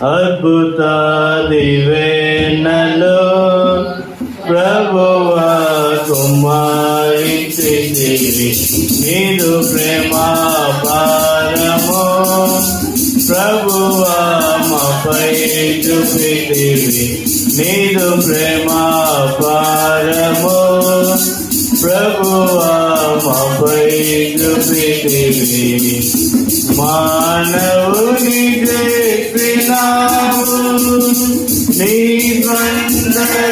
అద్భుత దివేనలో ప్రభువ కుమారితివి నీదు ప్రేమా పారము ప్రభువ మపై చూపితివి నీదు ప్రేమ పారము ప్రభువ మపై చూపితివి మానవుని దేశ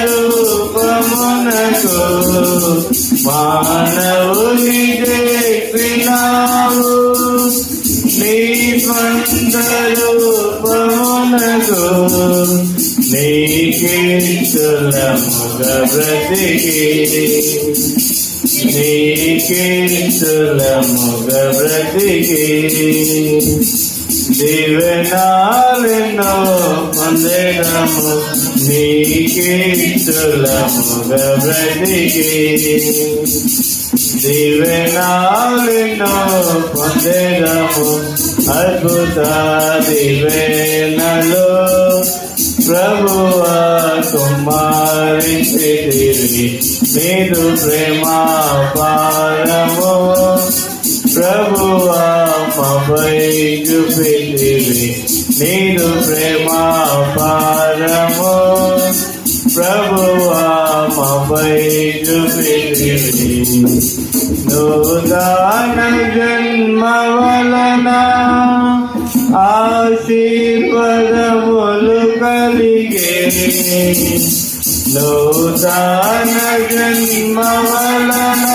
రూపమునకు మానవుని చెప్పినావు నీ రూపమునకు నీకిస్తులముగ బ్రతికి నీకిస్తులముగ బ్రతికి దివెనాలెన్నో పొందడము నీకిస్తులముగ బ్రతికి దివెనాలెన్నో పొందడము అద్భుత దివెనలో ప్రభువ కుమారించితివి నీదు ప్రేమ పారము ప్రభువ మపై చూపితివి. నీదు ప్రేమ పారము ప్రభువ మపై చూపితివి. నూతన జన్మ వలన ఆశీర్వదములు కలిగే. లోదాన జన్మ వలన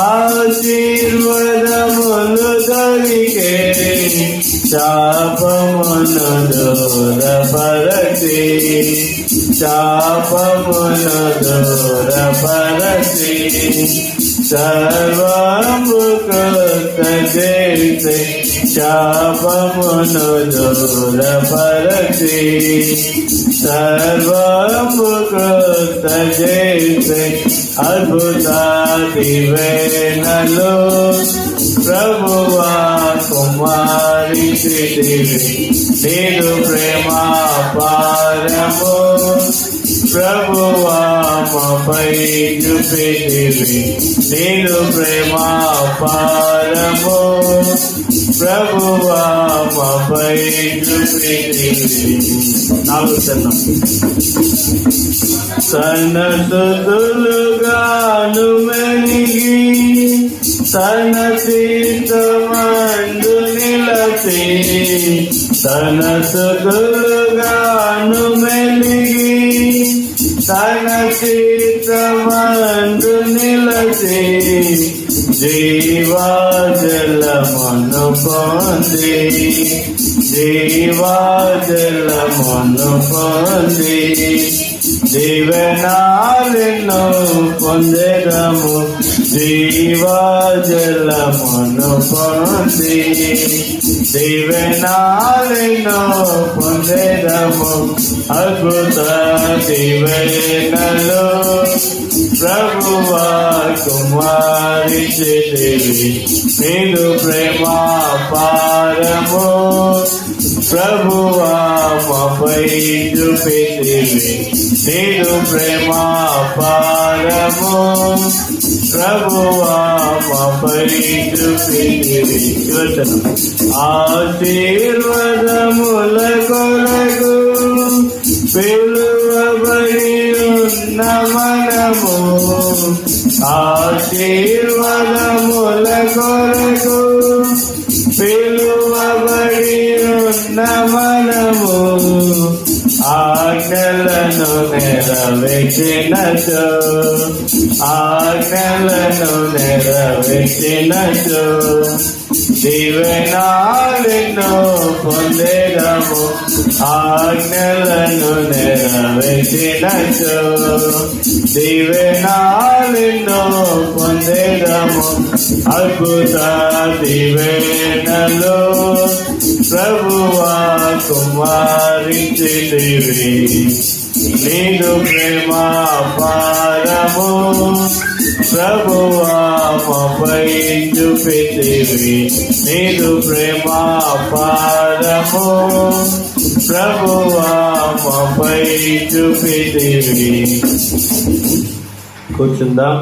ఆశీర్వద శాపమును దూరపరచి శాపమును దూరపరచి సర్వము కృత చేసే శాపమును దూరపరచి సర్వము కృత చేసే అద్భుత ప్రభువా కుమారి నేను ప్రేమ పారము ప్రభువా మపై చూపిదివి నేను ప్రేమ పారము ప్రభువా మపై చూపిదివి నాలుగు చరణం సన్నతులుగాను మే తన తీర్థమందు నిలసి తన సుతులుగాను మెలిగి తన సీతమందు నిలసి జీవాజలమును పొంది జీవాజలమును పొంది దీవెనాలను పొందెదము జీవాజలమును పొంది దీవెనాలను పొందెదము అద్భుత దీవెనలు ప్రభువా కుమారి చేతివి నీదు ప్రేమ పారము ప్రభువా మపై చూపితివి నీదు ప్రేమ పారము ప్రభువా మపై చూపితివి ఆశీర్వదముల కొరకు పిలువబడి నిర్మలముల కొరకు పిలువబడిను మనము ఆజ్ఞలను నెరవేర్చినచో ఆజ్ఞలను నెరవేర్చినచో దీవెనాలను పొందేదము. ఆజ్ఞలను నెరవేర్చినచో దీవెనాలను పొందేదము. అద్భుత దీవెనలో ప్రభువా కుమారించితివి నీదు ప్రేమ పారము ప్రభువా మపై చూపితివి నీదు ప్రేమ పారము ప్రభువా మాపై చూపితివి కూర్చుందాం.